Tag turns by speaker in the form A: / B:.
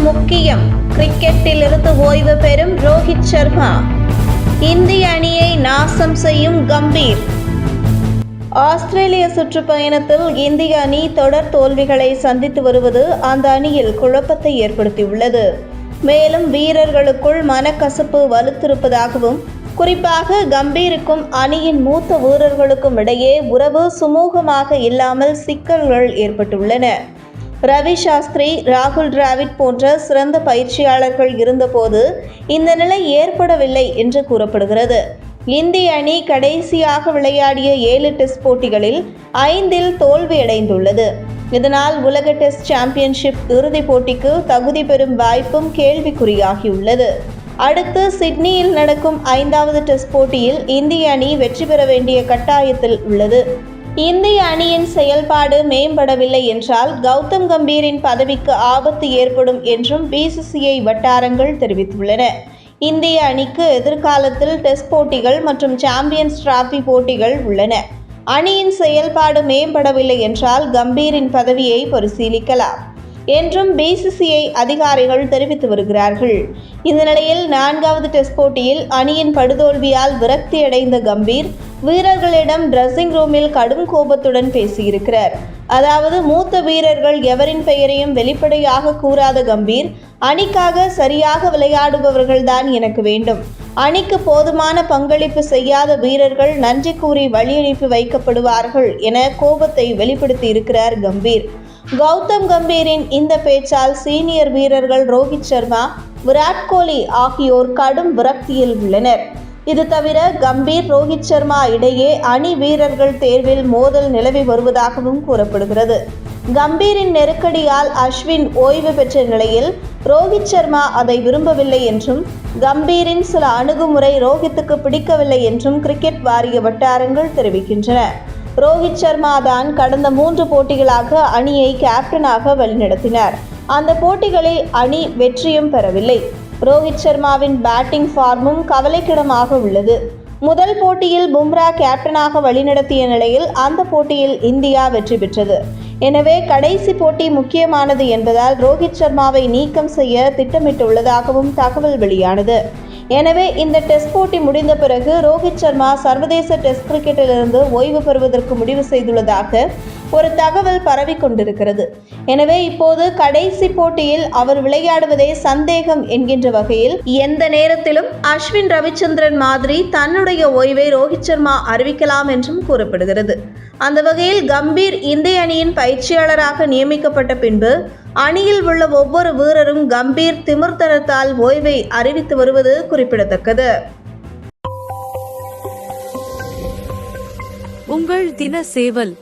A: முக்கியம். கிரிக்கெட்டில் இருந்து ஓய்வு பெறும் ரோஹித் சர்மா. இந்திய அணியை நாசம் செய்யும் கம்பீர். ஆஸ்திரேலிய சுற்றுப்பயணத்தில் இந்திய அணி தொடர் தோல்விகளை சந்தித்து வருவது அந்த அணியில் குழப்பத்தை ஏற்படுத்தியுள்ளது. மேலும் வீரர்களுக்குள் மனக்கசப்பு வலுத்திருப்பதாகவும் குறிப்பாக கம்பீருக்கும் அணியின் மூத்த வீரர்களுக்கும் இடையே உறவு சுமூகமாக இல்லாமல் சிக்கல்கள் ஏற்பட்டுள்ளன. ரவி சாஸ்திரி ராகுல் டிராவிட் போன்ற சிறந்த பயிற்சியாளர்கள் இருந்தபோது இந்த நிலை ஏற்படவில்லை என்று கூறப்படுகிறது. இந்திய அணி கடைசியாக விளையாடிய ஏழு டெஸ்ட் போட்டிகளில் ஐந்தில் தோல்வியடைந்துள்ளது இதனால் உலக டெஸ்ட் சாம்பியன்ஷிப் இறுதிப் போட்டிக்கு தகுதி பெறும் வாய்ப்பும் கேள்விக்குறியாகியுள்ளது. அடுத்து சிட்னியில் நடக்கும் ஐந்தாவது டெஸ்ட் போட்டியில் இந்திய அணி வெற்றி பெற வேண்டிய கட்டாயத்தில் உள்ளது. இந்திய அணியின் செயல்பாடு மேம்படவில்லை என்றால் கௌதம் கம்பீரின் பதவிக்கு ஆபத்து ஏற்படும் என்றும் பிசிசிஐ வட்டாரங்கள் தெரிவித்துள்ளன. இந்திய அணிக்கு எதிர்காலத்தில் டெஸ்ட் போட்டிகள் மற்றும் சாம்பியன்ஸ் டிராபி போட்டிகள் உள்ளன. அணியின் செயல்பாடு மேம்படவில்லை என்றால் கம்பீரின் பதவியை பரிசீலிக்கலாம் என்றும் பிசிசிஐ அதிகாரிகள் தெரிவித்து வருகிறார்கள். இந்த நிலையில் நான்காவது டெஸ்ட் போட்டியில் அணியின் படுதோல்வியால் விரக்தியடைந்த கம்பீர் வீரர்களிடம் ட்ரெஸ்ஸிங் ரூமில் கடும் கோபத்துடன் பேசியிருக்கிறார். அதாவது மூத்த வீரர்கள் எவரின் பெயரையும் வெளிப்படையாக கூறாத கம்பீர் அணிக்காக சரியாக விளையாடுபவர்கள்தான் எனக்கு வேண்டும். அணிக்கு போதுமான பங்களிப்பு செய்யாத வீரர்கள் நன்றி கூறி வழியனுப்பி வைக்கப்படுவார்கள் என கோபத்தை வெளிப்படுத்தி இருக்கிறார் கம்பீர். கௌதம் கம்பீரின் இந்த பேச்சால் சீனியர் வீரர்கள் ரோஹித் சர்மா விராட் கோலி ஆகியோர் கடும் விரக்தியில் உள்ளனர். இது தவிர கம்பீர் ரோஹித் சர்மா இடையே அணி வீரர்கள் தேர்வில் மோதல் நிலவி வருவதாகவும் கூறப்படுகிறது. கம்பீரின் நெருக்கடியால் அஸ்வின் ஓய்வு பெற்ற நிலையில் ரோஹித் சர்மா அதை விரும்பவில்லை என்றும் கம்பீரின் சில அணுகுமுறை ரோஹித்துக்கு பிடிக்கவில்லை என்றும் கிரிக்கெட் வாரிய வட்டாரங்கள் தெரிவிக்கின்றன. ரோஹித் சர்மா தான் கடந்த மூன்று போட்டிகளாக அணியை கேப்டனாக வழிநடத்தினார். அந்த போட்டிகளில் அணி வெற்றியும் பெறவில்லை. ரோஹித் சர்மாவின் பேட்டிங் ஃபார்மும் கவலைக்கிடமாக உள்ளது. முதல் போட்டியில் பும்ரா கேப்டனாக வழிநடத்திய நிலையில் அந்த போட்டியில் இந்தியா வெற்றி பெற்றது. எனவே கடைசி போட்டி முக்கியமானது என்பதால் ரோஹித் சர்மாவை நீக்கம் செய்ய திட்டமிட்டுள்ளதாகவும் தகவல் வெளியானது. எனவே இந்த டெஸ்ட் போட்டி முடிந்த பிறகு ரோஹித் சர்மா சர்வதேச டெஸ்ட் கிரிக்கெட்டிலிருந்து ஓய்வு பெறுவதற்கு முடிவு செய்துள்ளதாக ஒரு தகவல் பரவி கொண்டிருக்கிறது. எனவே இப்போது கடைசி போட்டியில் அவர் விளையாடுவதே சந்தேகம் என்கின்ற வகையில் எந்த நேரத்திலும் அஸ்வின் ரவிச்சந்திரன் மாதிரி தன்னுடைய ஓய்வை ரோஹித் சர்மா அறிவிக்கலாம் என்றும் கூறப்படுகிறது. அந்த வகையில் கம்பீர் இந்திய அணியின் பயிற்சியாளராக நியமிக்கப்பட்ட பின்பு அணியில் உள்ள ஒவ்வொரு வீரரும் கம்பீர் திமிர்த்தனத்தால் ஓய்வை அறிவித்து வருவது குறிப்பிடத்தக்கது.
B: உங்கள் தின சேவல்